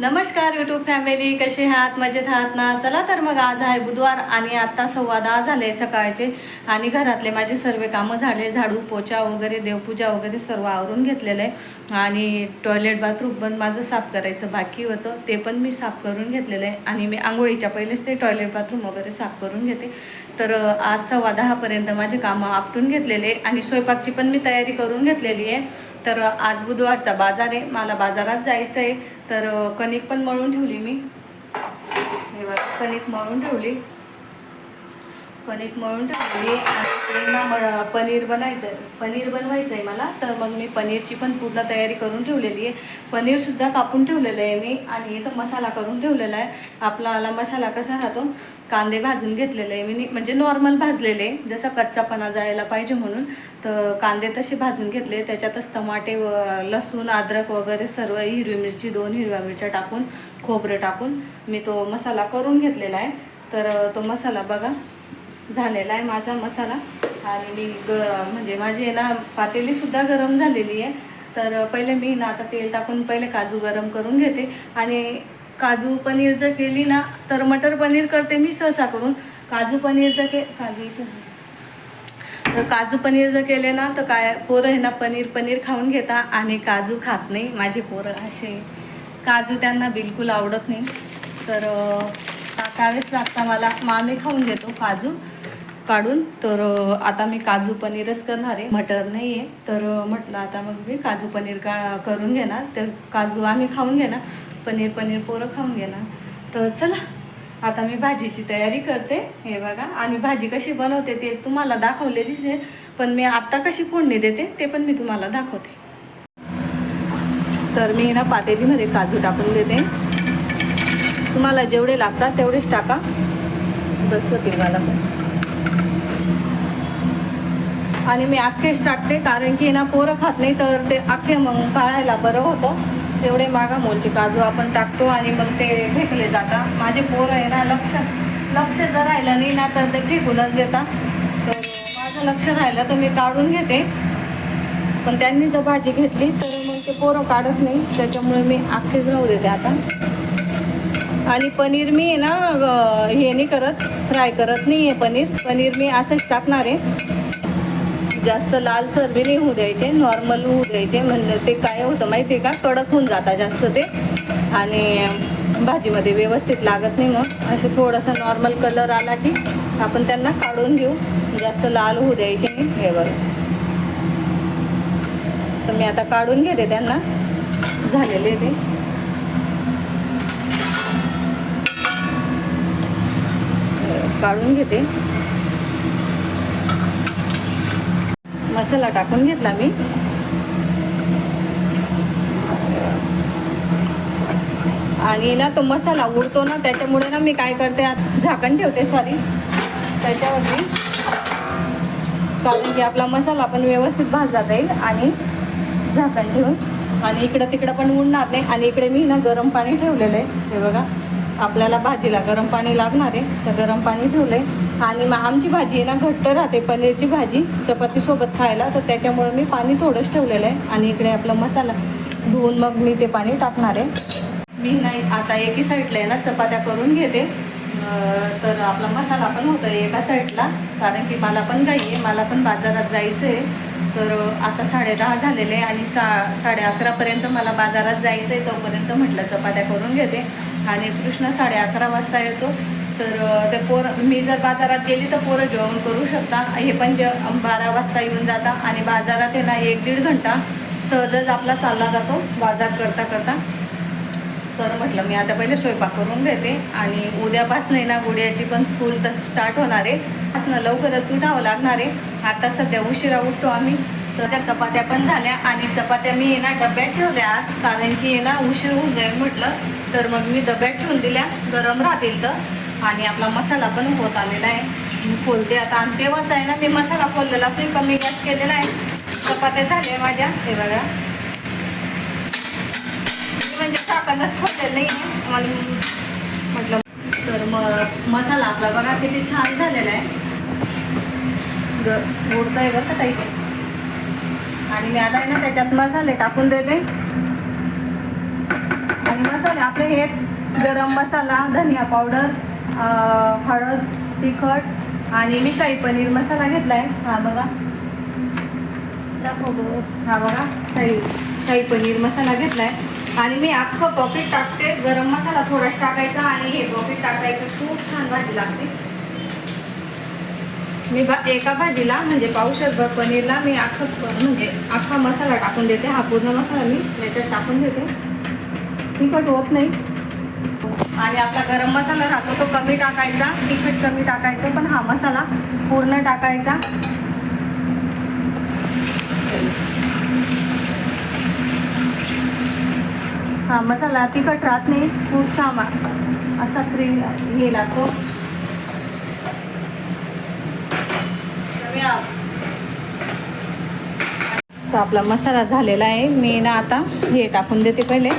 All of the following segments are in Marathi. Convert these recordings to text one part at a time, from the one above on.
नमस्कार यूट्यूब फॅमिली कसे आहात? मजेत आहात ना? चला तर मग आज आहे बुधवार आणि आत्ता सव्वा दहा झाले सकाळचे आणि घरातले माझे सर्व कामं झाले. झाडू पोचा वगैरे देवपूजा वगैरे सर्व आवरून घेतलेलं आहे आणि टॉयलेट बाथरूम पण माझं साफ करायचं बाकी होतं. ते पण मी साफ करून घेतलेलं आहे आणि मी आंघोळीच्या पहिलेच ते टॉयलेट बाथरूम वगैरे साफ करून घेते. तर आज सव्वा दहापर्यंत माझे कामं आपटून घेतलेले आहे आणि स्वयंपाकची पण मी तयारी करून घेतलेली आहे. तर आज बुधवारचा बाजार आहे. मला बाजारात जायचं आहे. तर कणिक पण मळून ठेवली मी. कणिक मळून ठेवली. कणिक मळून ठेवली आणि ना पनीर बनायचं आहे पनीर बनवायचं आहे मला. तर मग मी पनीरची पण पूर्ण तयारी करून ठेवलेली आहे. पनीरसुद्धा कापून ठेवलेलं आहे मी आणि इथं मसाला करून ठेवलेला आहे. आपला आला मसाला कसा राहतो? कांदे भाजून घेतलेले आहे मी. म्हणजे नॉर्मल भाजलेले जसं कच्चापणा जायला पाहिजे म्हणून. तर कांदे तसे भाजून घेतले. त्याच्यातच टमाटे व लसूण अद्रक वगैरे सर्व हिरवी मिरची दोन हिरव्या मिरच्या टाकून खोबरं टाकून मी तो मसाला करून घेतलेला आहे. तर तो मसाला बघा. झालेला आहे माझा मसाला. आणि मी ग म्हणजे माझी आहे ना पातेलीसुद्धा गरम झालेली आहे. तर पहिले मी ना आता तेल टाकून पहिले काजू गरम करून घेते. आणि काजू पनीर जर केली ना तर मटर पनीर करते मी सहसा करून. काजू पनीर जर के काजू इथे तर काजू पनीर जर केले ना तर काय पोरं हे ना पनीर पनीर खाऊन घेता आणि काजू खात नाही. माझे पोरं असे काजू त्यांना बिलकुल आवडत नाही. तर टाकावेच लागता मला मामे खाऊन घेतो काजू. काढून तर आता मी काजू पनीरच करणार आहे. मटर नाही आहे तर म्हटलं आता मग मी काजू पनीर का करून घेणार. तर काजू आम्ही खाऊन घेणार पनीर पनीर पोरं खाऊन घेणार. तर चला आता मी भाजीची तयारी करते. हे बघा आणि भाजी कशी बनवते ते तुम्हाला दाखवलेलीच आहे. पण मी आत्ता कशी फोडणी देते ते पण मी तुम्हाला दाखवते. तर मी ना पातेलीमध्ये काजू टाकून देते. तुम्हाला जेवढे लागतात तेवढेच टाका. बस होतील मला पण. आणि मी अख्खेच टाकते कारण की ना पोरं खात नाही तर ते अख्खे मग काढायला बरं होतं. तेवढे मागा मोलचे काजू आपण टाकतो आणि मग ते फेकले जातात. माझे पोरं आहे ना लक्ष लक्ष जर राहिलं नाही ना तर ते फेकूनच देतात. तर माझं लक्ष राहिलं तर मी काढून घेते. पण त्यांनी जर भाजी घेतली तर मग ते पोरं काढत नाही. त्याच्यामुळे मी अख्खेच राहू देते आता. आणि पनीर मी आहे ना हे नाही करत फ्राय करत नाही आहे पनीर. पनीर मी असंच टाकणार आहे. जास्त लालसर बी नाही होऊ द्यायचे नॉर्मल होऊ द्यायचे म्हणजे ते काय होतं माहिती आहे का? कडक होऊन जातात जास्त ते. आणि भाजीमध्ये व्यवस्थित लागत नाही मग. असे थोडंसं नॉर्मल कलर आला की आपण त्यांना काढून घेऊ. जास्त लाल होऊ द्यायचे नाही. हे बघा. तर मी आता काढून घेते त्यांना. झालेले ते. काढून घेते. मसाला टाकून घेतला मी. आणि ना तो मसाला उडतो ना त्याच्यामुळे ना मी काय करते आत- झाकण ठेवते सॉरी त्याच्यावरती. कारण की आपला मसाला पण व्यवस्थित भाजला जाईल आणि झाकण ठेवून. आणि इकडं तिकडं पण उडणार नाही. आणि इकडे मी ना गरम पाणी ठेवलेलं आहे. हे बघा. आपल्याला भाजीला गरम पाणी लागणार आहे. तर गरम पाणी ठेवलं आहे आणि मग आमची भाजी आहे ना घट्ट राहते. पनीरची भाजी चपातीसोबत खायला. तर त्याच्यामुळे मी पाणी थोडंच ठेवलेलं आहे. आणि इकडे आपला मसाला धुवून मग मी ते पाणी टाकणार आहे. मी नाही आता एकी साईडला आहे ना चपात्या करून घेते. तर आपला मसाला पण होतो एका साईडला. कारण की मला पण काही आहे. मला पण बाजारात जायचं आहे तर आता साडेदहा झालेले आणि सा साडे अकरापर्यंत मला बाजारात जायचं आहे तोपर्यंत म्हटलं चपात्या करून घेते. आणि कृष्ण साडे अकरा वाजता येतो. तर ते पोर मी जर बाजारात गेली तर पोरं जेवण करू शकता. हे पण जे बारा वाजता येऊन जाता. आणि बाजारात आहे ना एक दीड घंटा सहजच आपला चालला जातो बाजार करता करता. तर म्हटलं मी आता पहिले स्वयंपाक करून घेते. आणि उद्यापासून आहे ना गुडियाची पण स्कूल तर स्टार्ट होणार आहे. असणं लवकरच उठावं लागणार आहे. आता सध्या उशिरा उठतो आम्ही. तर त्या चपात्या पण झाल्या आणि चपात्या मी ना डब्यात ठेवल्या आज. कारण की ना उशीर होऊन जाईल म्हटलं. तर मग मी डब्यात ठेवून दिल्या. गरम राहतील तर. आणि आपला मसाला पण होत आलेला आहे. मी खोलते आता. आणि तेव्हाच आहे ना मी मसाला खोललेला नाही कमी गॅस केलेला आहे. चपात्या झाल्या माझ्या. हे बघा. टाकायलाच खोटेल नाही. आहे म्हणून म्हटलं तर मग मसाला आपला बघा किती छान झालेला आहे. ग गोडताय बरं का ताई. आणि मी आता आहे ना त्याच्यात मसाले टाकून देते. आणि मसाले आपले हेच गरम मसाला धनिया पावडर हळद तिखट आणि मी शाही पनीर मसाला घेतला आहे हा बघा. दाखवतो हा बघा शाही शाही पनीर मसाला घेतला आहे आणि मी अख्खं पॉकेट टाकते. गरम मसाला थोडाच टाकायचा आणि हे पॉकेट टाकायचं. खूप छान भाजी लागते. मी भा एका भाजीला म्हणजे पावशरभर पनीरला मी अख्खं म्हणजे अख्खा मसाला टाकून देते. हा पूर्ण मसाला मी याच्यात टाकून देते. तिखट होत नाही. आणि आपला गरम मसाला राहतो तो कमी टाकायचा. तिखट कमी टाकायचं. पण हा मसाला पूर्ण टाकायचा. हा मसाला तिखट राहत नाही खूप छान असा क्रीम हे लागतो. तर आपला मसाला झालेला आहे. मी ना आता हे टाकून देते पहिले.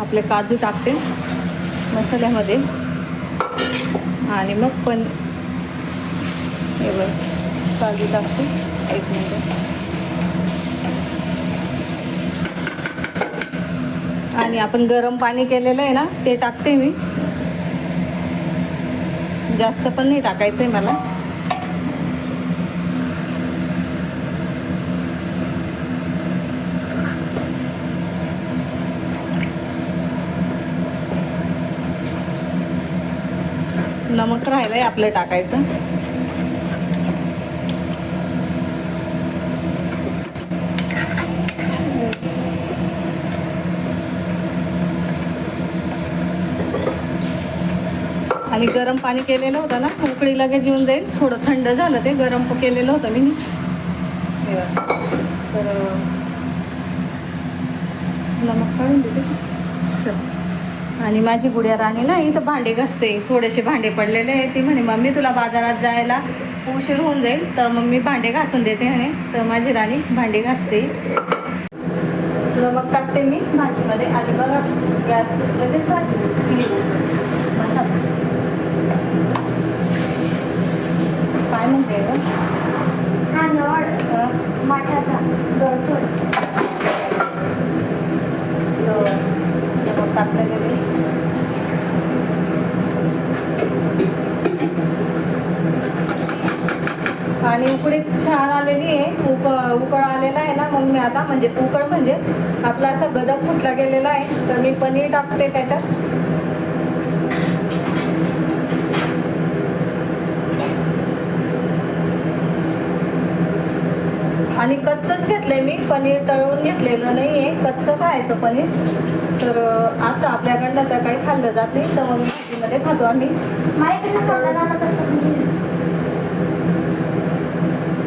आपले काजू टाकते मसाल्यामध्ये. आणि मग पण हे बघ काजू टाकते. एक मिनिट. आणि आपण गरम पाणी केलेलं आहे ना ते टाकते मी. जास्त पण नाही टाकायचं आहे मला. नमक राहिलंय आपलं टाकायचं. आणि गरम पाणी केलेलं होतं ना उकळी लगेच येऊन जाईल. थोडं थंड झालं ते गरम केलेलं होतं मी. हे तर नमक काढून देते आणि माझी गुड्या राणी ना इथं भांडे घासते. थोडेसे भांडे पडलेले आहे ती म्हणे मम्मी तुला बाजारात जायला उशीर होऊन जाईल. तर मग मी भांडे घासून देते म्हणे. तर माझी राणी भांडे घासते. नमक टाकते मी भाजीमध्ये. आणि बघा गॅसमध्ये भाजी. मसाला काय म्हणते ग हा नळ माठाचा गळतोय टाकलं गेले आणि उकडी छान आलेली आहे. उक उकळ आलेला आहे ना मग मी आता म्हणजे उकळ म्हणजे आपला असा गदक फुटला गेलेला आहे. तर मी पनीर टाकते त्याच्यात. आणि कच्चंच घेतलंय मी पनीर तळून घेतलेलं नाही आहे कच्चं खायचं पनीर. तर असं आपल्याकडनं तर काही खाल्लं जात नाही तर मग भाजीमध्ये खातो आम्ही. खाल्लं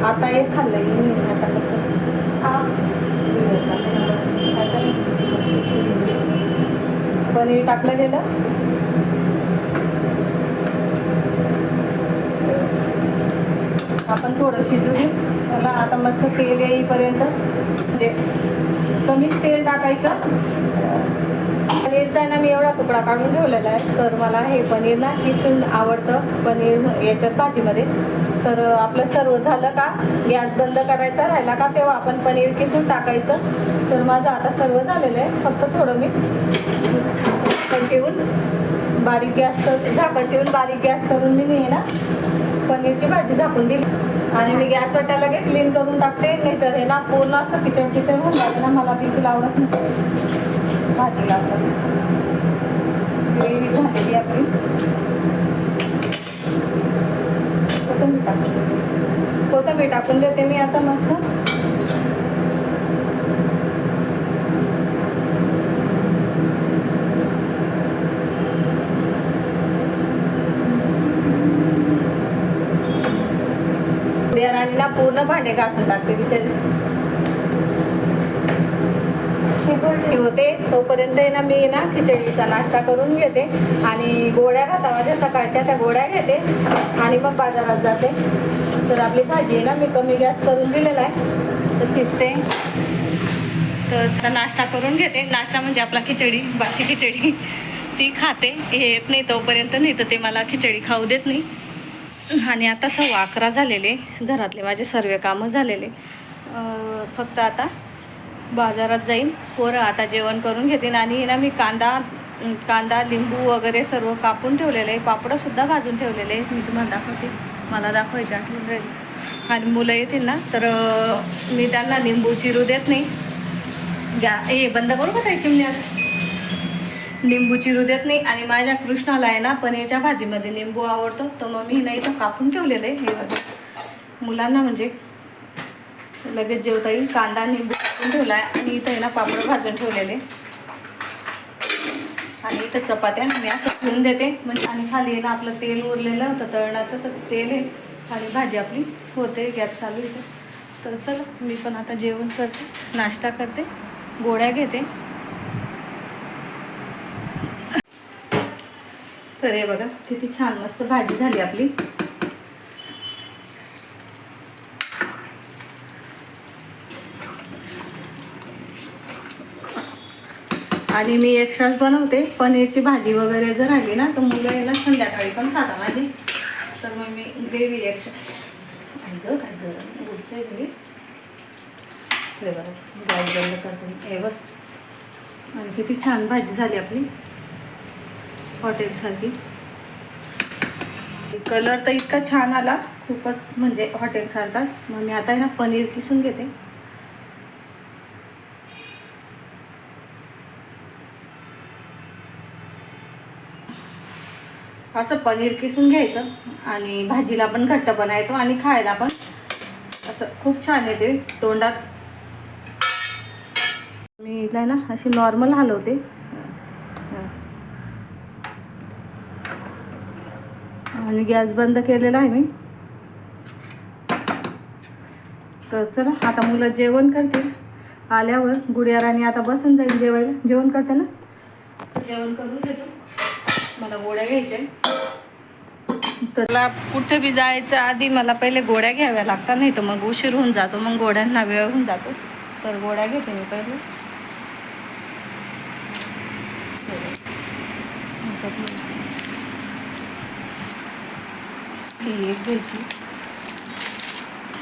आता एक मी आता कच्चं. हा. पनीर टाकलं गेलं. आपण थोडं शिजू देऊ त्याला आता मस्त तेल येईपर्यंत म्हणजे कमीच तेल टाकायचं. पनीरचा आहे ना मी एवढा तुकडा काढून ठेवलेला आहे. तर मला हे पनीर ना किसून आवडतं. पनीर याच्यात भाजीमध्ये. तर आपलं सर्व झालं का? गॅस बंद करायचा राहिला का तेव्हा आपण पनीर किसून टाकायचं. तर माझं आता सर्व झालेलं आहे. फक्त थोडं मी ठेवून बारीक गॅस झाकण ठेवून बारीक गॅस करून मी नाही ना पनीरची भाजी झाकून दिली. आणि मी गॅस वाटायला लगेच क्लीन करून टाकते नाहीतर हे ना पूर्ण असं किचन किचन होऊन जाते ना मला बिलकुल आवडत नाही. भाजी लावतात ग्रेव्ही झालेली आपली. कोथंबीर टाकून. कोथंबीर टाकून देते मी आता मस्त. उड्या पूर्ण भांडे घासून टाकते बिचारी. होते तोपर्यंत आहे ना मी ना खिचडीचा नाश्ता करून घेते आणि गोळ्या खाता माझ्या सकाळच्या त्या गोळ्या घेते आणि मग बाजारात जाते. तर आपली भाजी आहे ना मी कमी गॅस करून दिलेला आहे. तर शिजते. तर नाश्ता करून घेते. नाश्ता म्हणजे आपला खिचडी बाशी खिचडी. ती खाते. हे येत नाही तोपर्यंत नाही तर ते मला खिचडी खाऊ देत नाही. आणि आता सव्वा अकरा झालेले घरातले माझे सर्व कामं झालेले. फक्त आता बाजारात जाईन पोरं आता जेवण करून घेतील आणि ना मी कांदा कांदा लिंबू वगैरे सर्व कापून ठेवलेले पापडंसुद्धा भाजून ठेवलेले आहे मी तुम्हाला दाखवते. मला दाखवायचे आठवण राहील. आणि मुलं येतील ना तर मी त्यांना लिंबू चिरू देत नाही. घ्या हे बंद करू का ताई चिमण्यात निंबू चिरू देत नाही आणि माझ्या कृष्णाला आहे ना पनीरच्या भाजीमध्ये निंबू आवडतो. तर मग मी नाही तर कापून ठेवलेलं आहे. हे बघा. मुलांना म्हणजे लगेच जेवता येईल. कांदा निंबू कापून ठेवला आहे आणि इथं आहे ना पापड भाजून ठेवलेले. आणि इथं चपात्या मी असं ठेवून देते. म्हणजे आणि खाली ना आपलं तेल उरलेलं होतं तळणाचं तर तेल आहे. आणि भाजी आपली होते गॅस चालू इथं. तर चला मी पण आता जेवण करते नाश्ता करते गोळ्या घेते. तर हे बघा किती छान मस्त भाजी झाली आपली. आणि मी एक्स्ट्राच बनवते पनीरची भाजी वगैरे जर आली ना तर मुलं याला संध्याकाळी पण खाता माझी. तर मग मी ग्रेव्ही एक्स्ट्रा आई गं काय गरम उठते घरी. बरं बघा गॅस बंद करते. मी. हे बघ. आणि किती छान भाजी झाली आपली. हॉटेलसारखी. कलर तर इतका छान आला खूपच म्हणजे हॉटेलसारखाच मग मी आता आहे ना पनीर किसून घेते. असं पनीर किसून घ्यायचं आणि भाजीला पण घट्टपणा येतो आणि खायला पण. असं खूप छान येते तोंडात. मी हिला ना अशी नॉर्मल हलवते. आणि गॅस बंद केलेला आहे मी. तर चला आता मुलं जेवण करतील. आल्यावर गुडियाराणी आता बसून जाईल जेवायला. जेवण करते ना? जेवण करून घेतो. मला गोळ्या घ्यायच्या तर मला कुठे बी जायचं आधी मला पहिले गोळ्या घ्याव्या लागतात नाही तर मग उशीर होऊन जातो मग गोळ्यांना वेळ होऊन जातो. तर गोळ्या घेते मी पहिले. घ्यायची एक घ्यायची.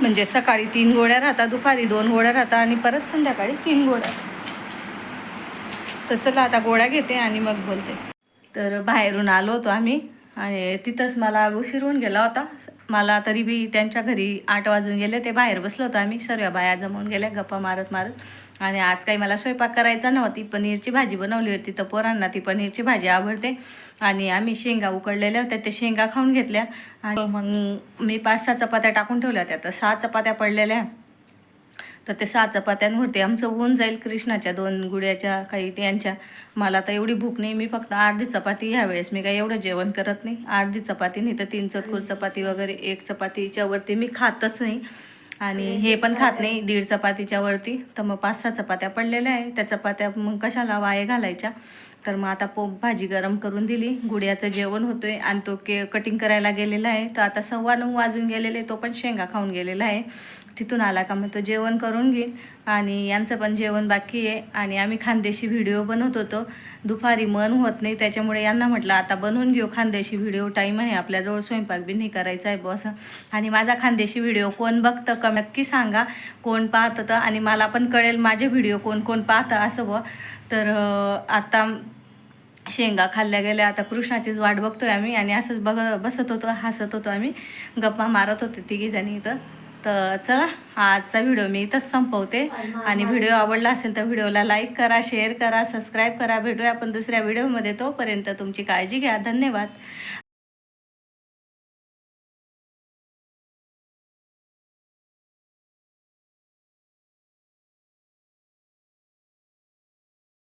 म्हणजे सकाळी तीन गोळ्या राहतात दुपारी दोन गोळ्या राहतात आणि परत संध्याकाळी तीन गोळ्या. तर चला आता गोळ्या घेते आणि मग बोलते. तर बाहेरून आलो होतो आम्ही. आणि तिथंच मला उशीर होऊन गेला होता. मला तरी बी त्यांच्या घरी आठ वाजून गेले ते बाहेर बसलो होतो आम्ही सर्व बाया जमवून गेल्या गप्पा मारत मारत. आणि आज काही मला स्वयंपाक करायचा नव्हती पनीरची भाजी बनवली होती तर पोरांना ती पनीरची भाजी आवडते. आणि आम्ही शेंगा उकडलेल्या होत्या ते शेंगा खाऊन घेतल्या. आणि मग मी पाच सहा चपात्या टाकून ठेवल्या होत्या तर सहा चपात्या पडलेल्या. तर ते सहा चपात्यांवरती आमचं होऊन जाईल कृष्णाच्या दोन गुड्याच्या काही त्यांच्या. मला तर एवढी भूक नाही. मी फक्त अर्धी चपाती ह्यावेळेस. मी काही एवढं जेवण करत नाही. अर्धी चपाती नाही तर तीन चतकुर चपाती वगैरे एक चपातीच्या वरती मी खातच नाही. आणि हे पण खात नाही दीड चपातीच्या वरती. तर मग पाच सहा चपात्या पडलेल्या आहे. त्या चपात्या मग कशाला वाये घालायच्या? तर मग आता पोप भाजी गरम करून दिली. गुड्याचं जेवण होतोय आणि तो के कटिंग करायला गेलेला आहे. तर आता सव्वा नऊ वाजून गेलेले तो पण शेंगा खाऊन गेलेला आहे. तिथून आला का मग तो जेवण करून घेईल. आणि यांचं पण जेवण बाकी आहे. आणि आम्ही खानदेशी व्हिडिओ बनवत होतो. दुपारी मन होत नाही त्याच्यामुळे यांना म्हटलं आता बनवून घेऊ खानदेशी व्हिडिओ. टाईम आहे आपल्याजवळ स्वयंपाक बी नाही करायचा आहे बॉस. आणि माझा खानदेशी व्हिडिओ कोण बघतं का नक्की सांगा. कोण पाहतं तर आणि मला पण कळेल माझे व्हिडिओ कोण कोण पाहतं असं बुवा. तर आता शेंगा खाल्ल्या गेल्या. आता कृष्णाचीच वाट बघतोय आम्ही आणि असंच बघ बसत होतो हसत होतो आम्ही. गप्पा मारत होते तिघीजणी इथं. तर चला आजचा व्हिडिओ मी इथंच संपवते. आणि व्हिडिओ आवडला असेल तर व्हिडिओला लाईक करा शेअर करा सबस्क्राईब करा. भेटूया आपण दुसऱ्या व्हिडिओमध्ये. तोपर्यंत तुमची काळजी घ्या. धन्यवाद.